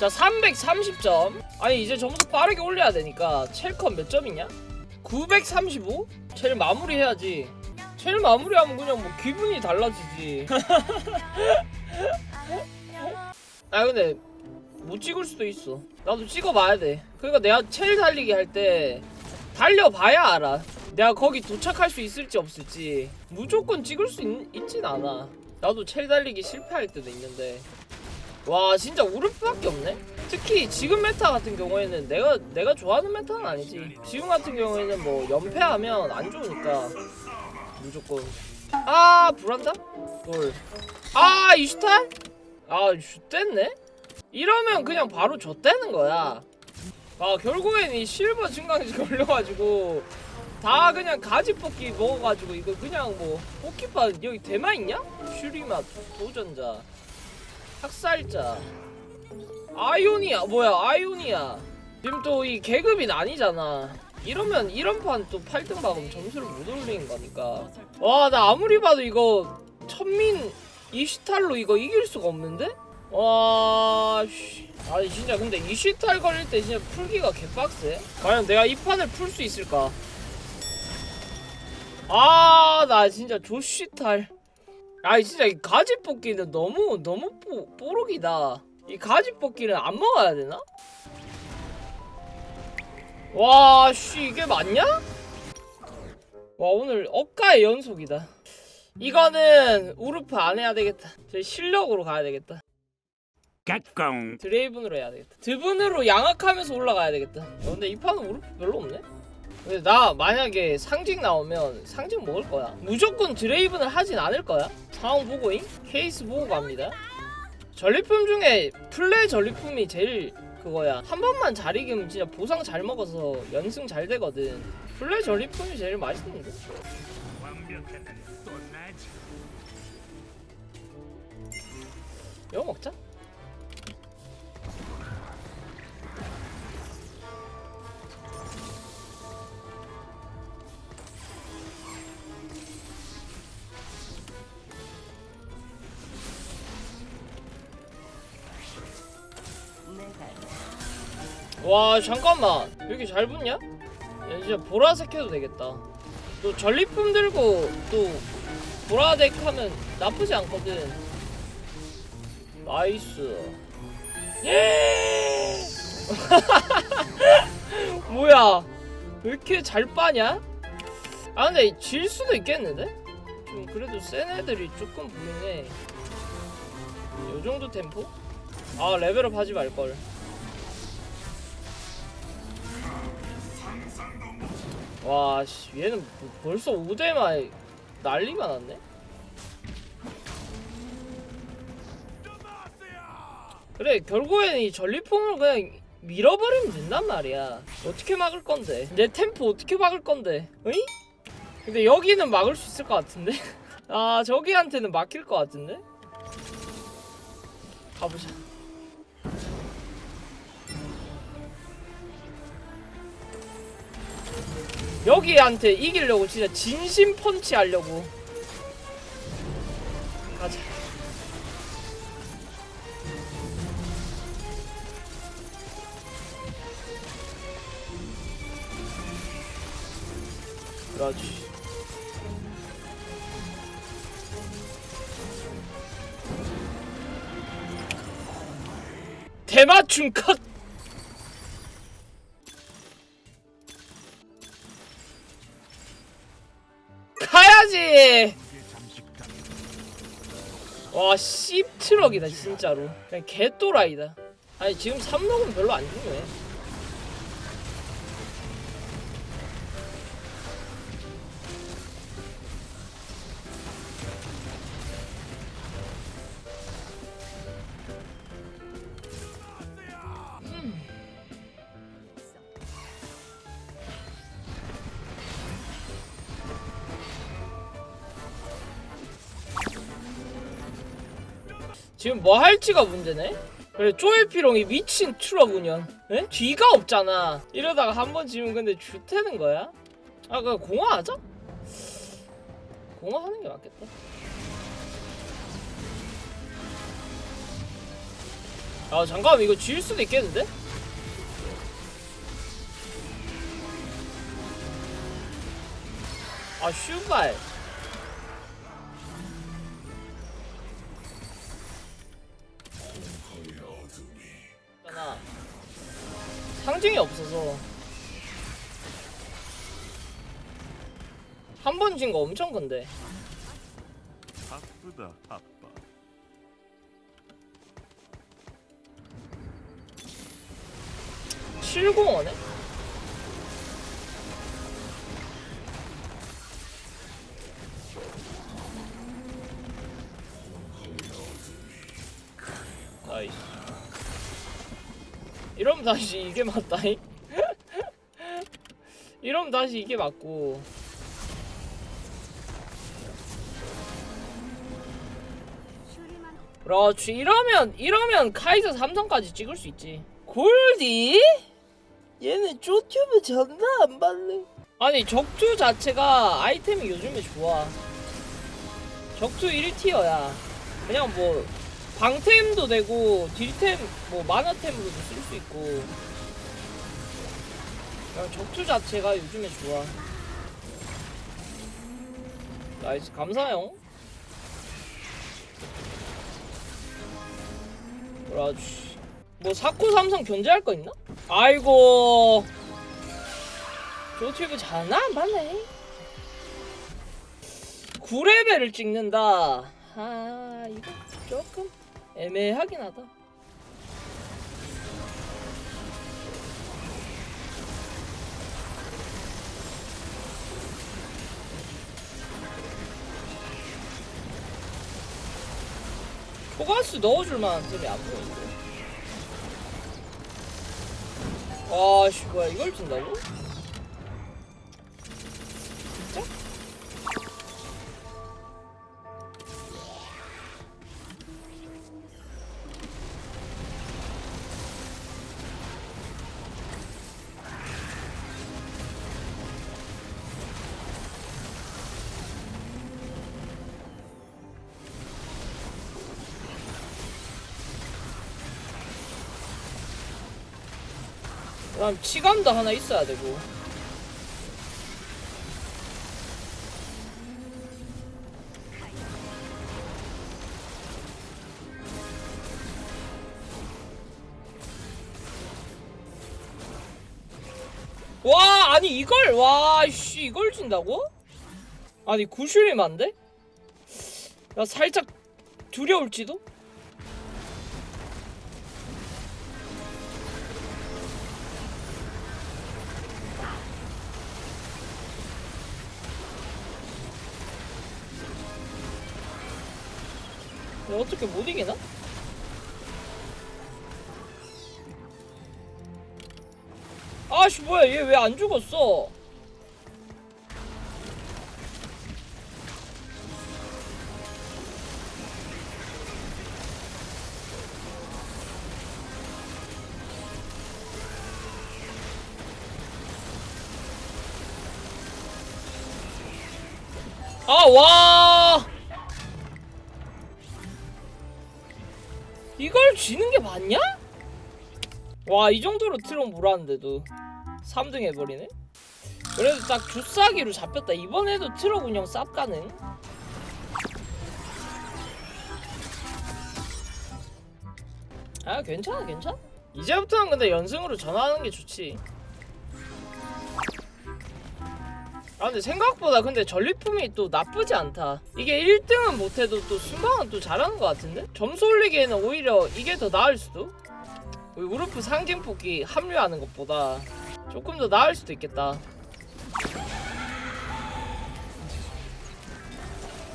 자 330점. 아니 이제 점수 빠르게 올려야 되니까 첼컷 몇 점이냐? 935? 첼 마무리해야지. 첼 마무리하면 그냥 뭐 기분이 달라지지. 아 근데 못 찍을 수도 있어. 나도 찍어봐야 돼. 그러니까 내가 첼 달리기 할 때 달려봐야 알아. 내가 거기 도착할 수 있을지 없을지. 무조건 찍을 수 있, 있진 않아. 나도 첼 달리기 실패할 때도 있는데 와 진짜 우르프밖에 없네 특히 지금 메타 같은 경우에는 내가 내가 좋아하는 메타는 아니지 지금 같은 경우에는 뭐 연패하면 안 좋으니까 무조건 아 불한다? 돌 아 이슈탈? 아 슈됐네? 이러면 그냥 바로 줬대는 거야 아 결국엔 이 실버 증강지 걸려가지고 다 그냥 가지 뽑기 먹어가지고 이거 그냥 뭐 뽑기판 여기 대만 있냐? 슈리맛 도전자 학살자. 아이오니아 뭐야 아이오니아. 지금 또 이 계급이 나뉘잖아. 이러면 이런 판 또 8등 박으면 점수를 못 올리는 거니까. 와 나 아무리 봐도 이거 천민 이슈탈로 이거 이길 수가 없는데? 와 씨. 아니 진짜 근데 이슈탈 걸릴 때 진짜 풀기가 개빡세. 과연 내가 이 판을 풀 수 있을까? 아 나 진짜 조슈탈 아니 진짜 이 가지 뽑기는 너무 너무 뽀, 뽀록이다. 이 가지 뽑기는 안 먹어야 되나? 와 씨 이게 맞냐? 와 오늘 억가의 연속이다. 이거는 우르프 안 해야 되겠다. 저 실력으로 가야 되겠다. 드레이븐으로 해야 되겠다. 드분으로 양악하면서 올라가야 되겠다. 어, 근데 이 판은 우르프 별로 없네 근데 나 만약에 상징 나오면 상징 먹을 거야. 무조건 드레이븐을 하진 않을 거야. 상황 보고잉? 케이스 보고 갑니다. 전리품 중에 플레 전리품이 제일 그거야. 한 번만 잘 이기면 진짜 보상 잘 먹어서 연승 잘 되거든. 플레 전리품이 제일 맛있는데 이거 먹자 와 잠깐만 왜 이렇게 잘 붙냐? 야 진짜 보라색 해도 되겠다 또 전리품 들고 또 보라색 하면 나쁘지 않거든 나이스 예 뭐야 왜 이렇게 잘 빠냐? 아 근데 질 수도 있겠는데? 좀 그래도 센 애들이 조금 보이네 요 정도 템포? 아 레벨업 하지 말걸 와, 씨, 얘는 뭐 벌써 5대만 난리가 났네? 그래, 결국에는 이 전리품을 그냥 밀어버리면 된단 말이야. 어떻게 막을 건데? 내 템포 어떻게 막을 건데? 어이? 근데 여기는 막을 수 있을 것 같은데? 아, 저기한테는 막힐 것 같은데? 가보자. 여기한테 이기려고 진짜 진심 펀치 하려고. 가자. 그렇지. 대맞춤 컷 가야지 와 씹트럭이다 진짜로. 그냥 개또라이다. 아니 지금 삼록은 별로 안 중요해 지금 뭐 할지가 문제네? 그래 쪼에피롱이 미친 트럭 운영 에? 뒤가 없잖아 이러다가 한 번 지면 근데 주태는 거야? 아 그냥 공화 하자? 공화 하는 게 맞겠다 아 잠깐만 이거 질 수도 있겠는데? 아 슈발 상징이 없어서 한 번 진 거 엄청 큰데 바쁘다 바빠. 칠공원에? 이러면 다시 이게 맞다잉? 이러면 다시 이게 맞고. 그렇지. 이러면 이러면 카이사 삼성까지 찍을 수 있지. 골디? 얘는 쪼튜브 전나 안 받네. 아니 적투 자체가 아이템이 요즘에 좋아. 적투 1티어야. 그냥 뭐 방템도 되고 딜템 뭐 만화템으로도 쓸 수 있고. 그냥 적투 자체가 요즘에 좋아. 나이스 감사형 그렇지 뭐 사코 삼성 견제할 거 있나? 아이고. 조튜브 장난 안 받네. 9레벨을 찍는다. 아 이거 조금 애매하긴 하다 초가스 넣어줄 만한 템이 안 보이는데 아씨 뭐야 이걸 준다고? 그럼 치감도 하나 있어야 되고 와 아니 이걸 와 씨 이걸 준다고? 아니 구슐이면 안 돼? 나 살짝 두려울지도? 어떻게 못 이기나? 아씨 뭐야 얘 왜 안 죽었어? 아 와! 이걸 지는 게 맞냐? 와 이 정도로 트론 몰았는데도. 3등 해버리네? 그래도 딱 주싸기로 잡혔다. 이번에도 트럭 운영 쌉 가능. 아 괜찮아 괜찮아. 이제부터는 근데 연승으로 전환하는 게 좋지 아 근데 생각보다 근데 전리품이 또 나쁘지 않다 이게 1등은 못해도 또 순방은 또 잘하는 것 같은데? 점수 올리기에는 오히려 이게 더 나을 수도? 우리 우르프 상징 뽑기 합류하는 것보다 조금 더 나을 수도 있겠다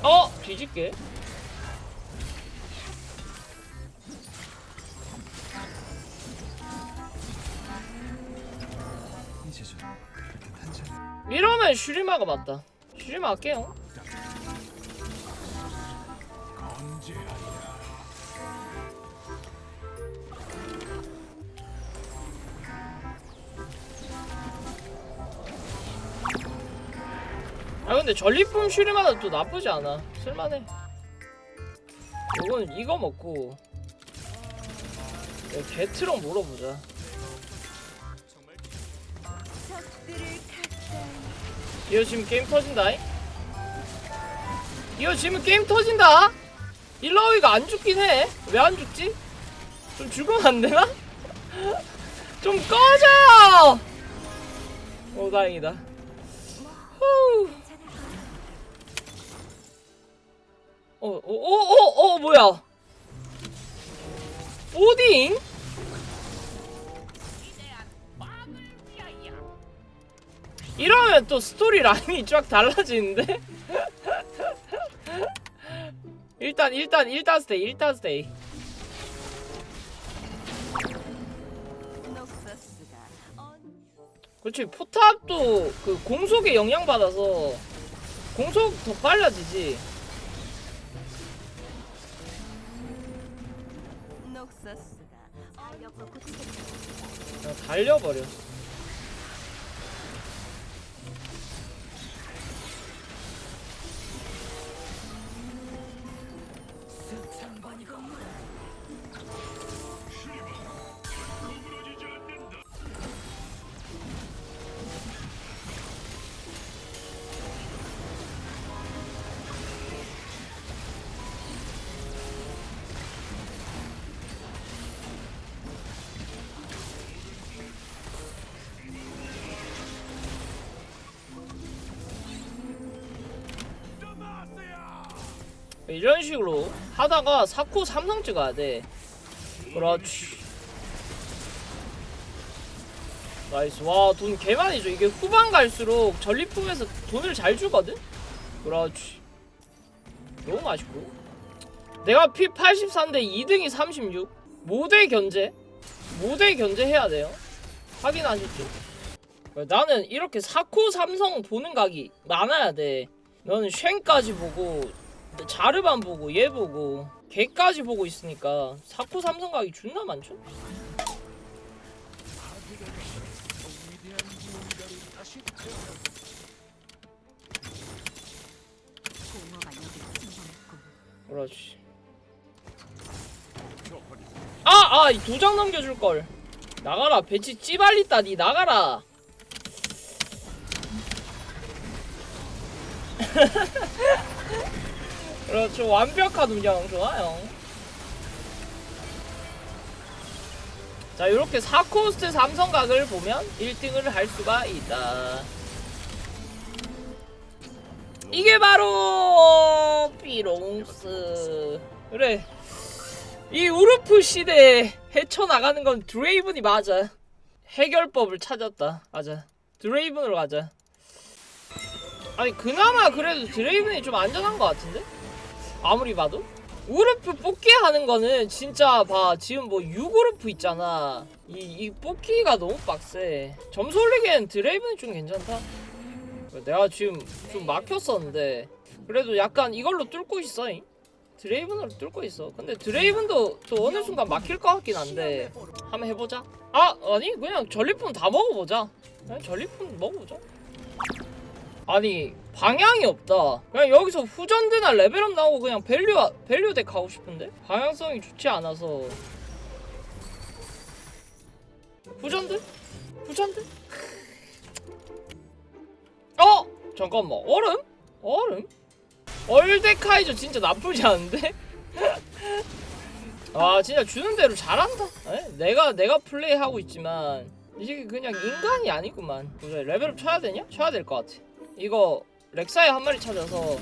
어? 뒤집게 이러면 슈리마가 맞다. 슈리마 할게요. 아 근데 전리품 슈리마는 또 나쁘지 않아. 쓸만해. 이건 이거 먹고 개트럭 물어보자 이거 지금 게임 터진다잉? 이거 지금 게임 터진다? 일라오이가 안 죽긴 해. 왜 안 죽지? 좀 죽으면 안 되나? 좀 꺼져! 오, 다행이다. 후. 어, 어, 어, 어, 어, 뭐야? 오딩? 이러면 또 스토리 라인이 쫙 달라지는데? 일단 일단 일단 스테이 일단 스테이. 그렇지 포탑도 그 공속에 영향받아서 공속 더 빨라지지. 그냥 달려버려 이런 식으로 하다가 4코 삼성 찍어야 돼. 그렇지. 나이스. 와 돈 개많이죠 이게 후반 갈수록 전리품에서 돈을 잘 주거든? 그렇지. 너무 맛있고. 내가 피 84인데 2등이 36 모대 견제? 모대 견제 해야 돼요. 확인하셨죠 나는 이렇게 4코 삼성 보는 각이 많아야 돼. 너는 쉔까지 보고 자르반 보고 얘 보고 걔까지 보고 있으니까 4코 삼성 각이 존나 많죠? 그렇지 아! 아! 이 도장 넘겨줄 걸 나가라 배치 찌발리다 니 나가라 그렇죠 완벽한 운영 좋아요 자 이렇게 4코스트 삼성각을 보면 1등을 할 수가 있다. 이게 바로 삐롱스. 그래. 이 우르프 시대에 헤쳐나가는 건 드레이븐이 맞아. 해결법을 찾았다. 맞아. 드레이븐으로 가자. 아니 그나마 그래도 드레이븐이 좀 안전한 것 같은데? 아무리 봐도? 우르프 뽑기 하는 거는 진짜 봐. 지금 뭐 6우르프 있잖아. 이, 이 뽑기가 너무 빡세. 점수 올리기엔 드레이븐이 좀 괜찮다. 내가 지금 좀 막혔었는데. 그래도 약간 이걸로 뚫고 있어 잉? 드레이븐으로 뚫고 있어. 근데 드레이븐도 또 어느 순간 막힐 것 같긴 한데. 한번 해보자. 아 아니 그냥 전리품 다 먹어보자. 그냥 전리품 먹어보자. 아니 방향이 없다 그냥 여기서 후전드나 레벨업 나오고 그냥 밸류 밸류 덱 하고 싶은데 방향성이 좋지 않아서 후전드? 후전드? 어! 잠깐만 얼음? 얼음? 얼데카이저 진짜 나쁘지 않은데? 아 진짜 주는 대로 잘한다 에? 내가 내가 플레이하고 있지만 이게 그냥 인간이 아니구만 레벨업 쳐야 되냐? 쳐야 될 것 같아 이거 렉사에 한 마리 찾아서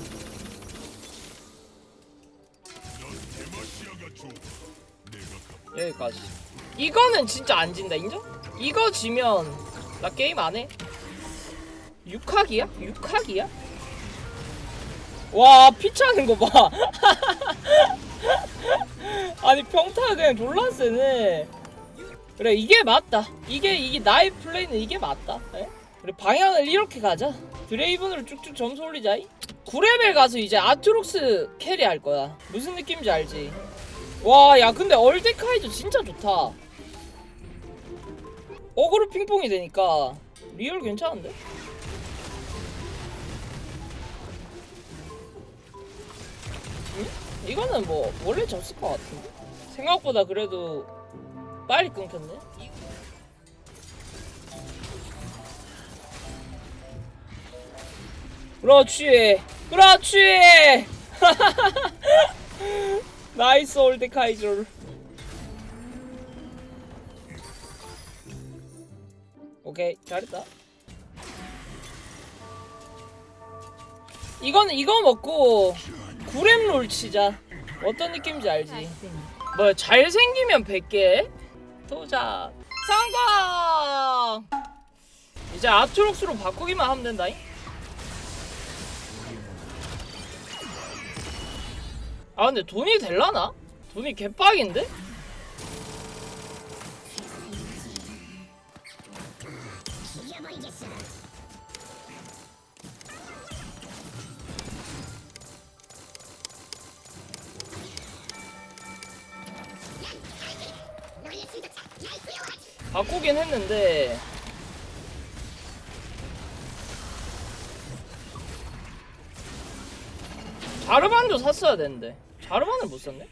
여기까지 이거는 진짜 안 진다 인정? 이거 지면 나 게임 안 해. 육학이야? 육학이야? 와 피차는 거 봐. 아니 평타가 그냥 졸라 세네. 그래 이게 맞다. 이게 이게 나의 플레이는 이게 맞다. 에? 그래 방향을 이렇게 가자. 드레이븐으로 쭉쭉 점수 올리자. 9레벨 가서 이제 아트록스 캐리 할 거야. 무슨 느낌인지 알지? 와, 야, 근데 얼데카이도 진짜 좋다. 어그로 핑퐁이 되니까 리얼 괜찮은데? 응? 이거는 뭐 원래 졌을 것 같은데? 생각보다 그래도 빨리 끊겼네. 그렇지, 그렇지. 나이스 올드 카이저. 오케이 잘했다. 이건 이거 먹고 구렘롤 치자. 어떤 느낌인지 알지? 뭐 잘생기면 100개 도전 성공 이제 아트록스로 바꾸기만 하면 된다잉 아 근데 돈이 될라나? 돈이 개빡인데? 바꾸긴 했는데 자르반도 샀어야 되는데 자르반을 못 샀네?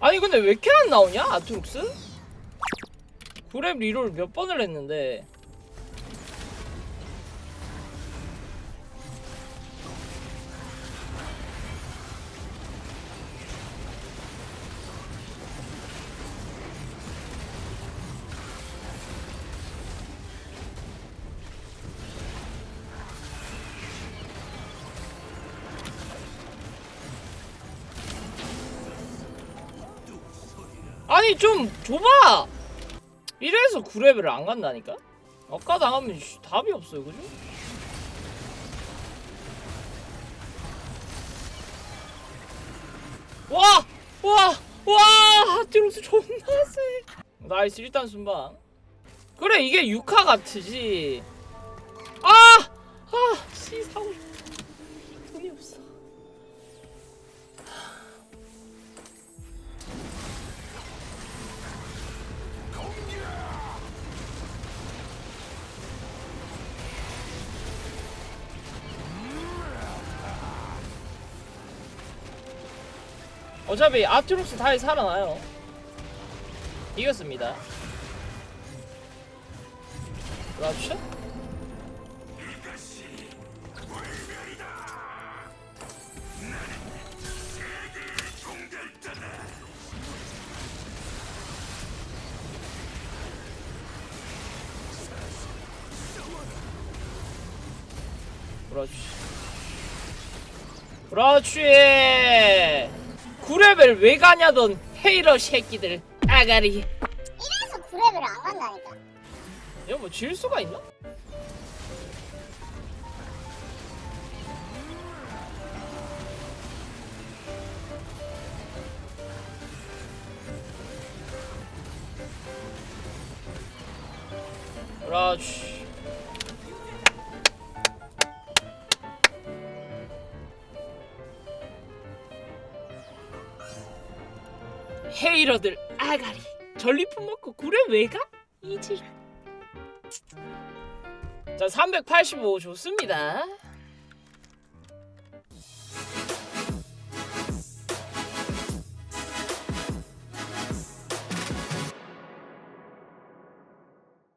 아니 근데 왜 이렇게 안 나오냐 아트룩스? 그랩 리롤 몇 번을 했는데 아니 좀 줘봐 이래서 9레벨을 안 간다니까 아까 당하면 씨, 답이 없어요 그죠? 와! 와! 와! 하티로스 존나 세 나이스 일단 순방 그래 이게 6화 같으지 아! 아! 씨 사고 싶어 어차피 아트록스 다시 살아나요. 이겼습니다. 그렇죠? 그렇지. 그렇지. 9레벨 왜 가냐던 헤이러 새끼들 아가리 이래서 9레벨을 안 간다니까. 이거 뭐질 수가 있나? 그렇지 이러들 아가리 전리품 먹고 구레 왜 가? 이지랄 자, 385 좋습니다.